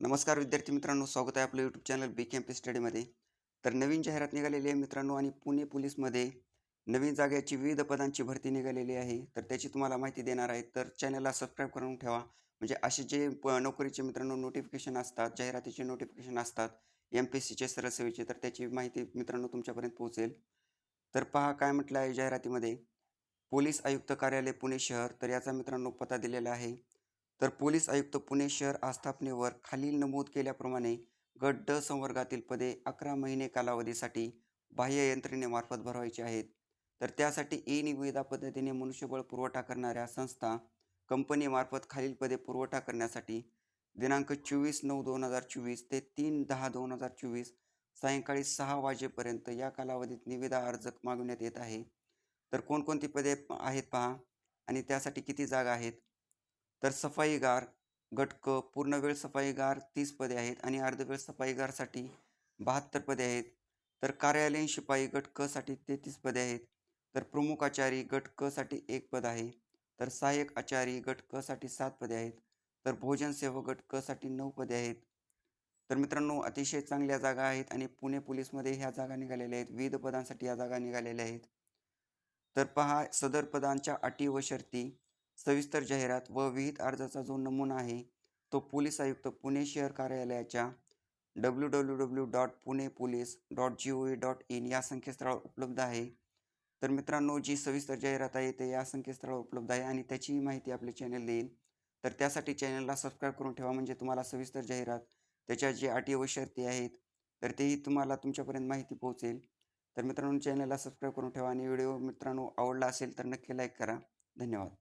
नमस्कार विद्यार्थी मित्रांनो स्वागत आहे आपलं YouTube channel B K M P स्टडीमध्ये तर नवीन जाहिरात निघालेली आहे मित्रांनो आणि पुणे पोलीसमध्ये नवीन जागेची विविध पदांची भरती निघालेली आहे. तर त्याची तुम्हाला माहिती देणार आहे. तर चॅनलला सबस्क्राईब करून ठेवा. म्हणजे असे जे प नोकरीचे मित्रांनो नोटिफिकेशन असतात जाहिरातीचे नोटिफिकेशन असतात एम पी एस सीचे सरसेवेचे तर त्याची माहिती मित्रांनो तुमच्यापर्यंत पोहोचेल. तर पहा काय म्हटलं आहे जाहिरातीमध्ये. पोलीस आयुक्त कार्यालय पुणे शहर तर याचा मित्रांनो पत्ता दिलेला आहे. तर पोलीस आयुक्त पुणे शहर आस्थापनेवर खालील नमूद केल्याप्रमाणे गट ड संवर्गातील पदे अकरा महिने कालावधीसाठी बाह्य यंत्रणेमार्फत भरवायची आहेत. तर त्यासाठी ई निविदा पद्धतीने मनुष्यबळ पुरवठा करणाऱ्या संस्था कंपनीमार्फत खालील पदे पुरवठा करण्यासाठी दिनांक चोवीस नऊ दोन हजार चोवीस ते तीन दहा दोन हजार चोवीस सायंकाळी सहा वाजेपर्यंत या कालावधीत निविदा अर्ज मागवण्यात येत आहे. तर कोणकोणती पदे आहेत पहा. आणि त्यासाठी किती जागा आहेत? तर सफाईगार गट क पूर्णवेळ सफाईगार तीस पदे आहेत आणि अर्धवेळ सफाईगारसाठी बहात्तर पदे आहेत. तर कार्यालयीन शिपाई गट क साठी तेहतीस पदे आहेत. तर प्रमुख आचारी गट क साठी एक पद आहे. तर सहाय्यक आचारी गट सात पदे आहेत. तर भोजन सेवक गट क साठी नऊ पदे आहेत. तर मित्रांनो अतिशय चांगल्या जागा आहेत आणि पुणे पोलीसमध्ये ह्या जागा निघालेल्या आहेत. विविध पदांसाठी या जागा निघालेल्या आहेत. तर पहा सदर पदांच्या अटी व शर्ती. सविस्तर जाहिरात व विहित अर्जाचा जो नमुना आहे तो पोलीस आयुक्त पुणे शहर कार्यालयाच्या W W W dot Pune police dot G O A dot in या संकेतस्थळावर उपलब्ध आहे. तर मित्रांनो जी सविस्तर जाहिरात आहे ते या संकेतस्थळावर उपलब्ध आहे आणि त्याचीही माहिती आपले चॅनल देईल तर त्यासाठी चॅनलला सबस्क्राईब करून ठेवा म्हणजे तुम्हाला सविस्तर जाहिरात त्याच्या जे अटी व शर्ती आहेत तर तेही तुम्हाला तुमच्यापर्यंत माहिती पोहोचेल. तर मित्रांनो चॅनलला सबस्क्राईब करून ठेवा आणि व्हिडिओ मित्रांनो आवडला असेल तर नक्की लाईक करा. धन्यवाद.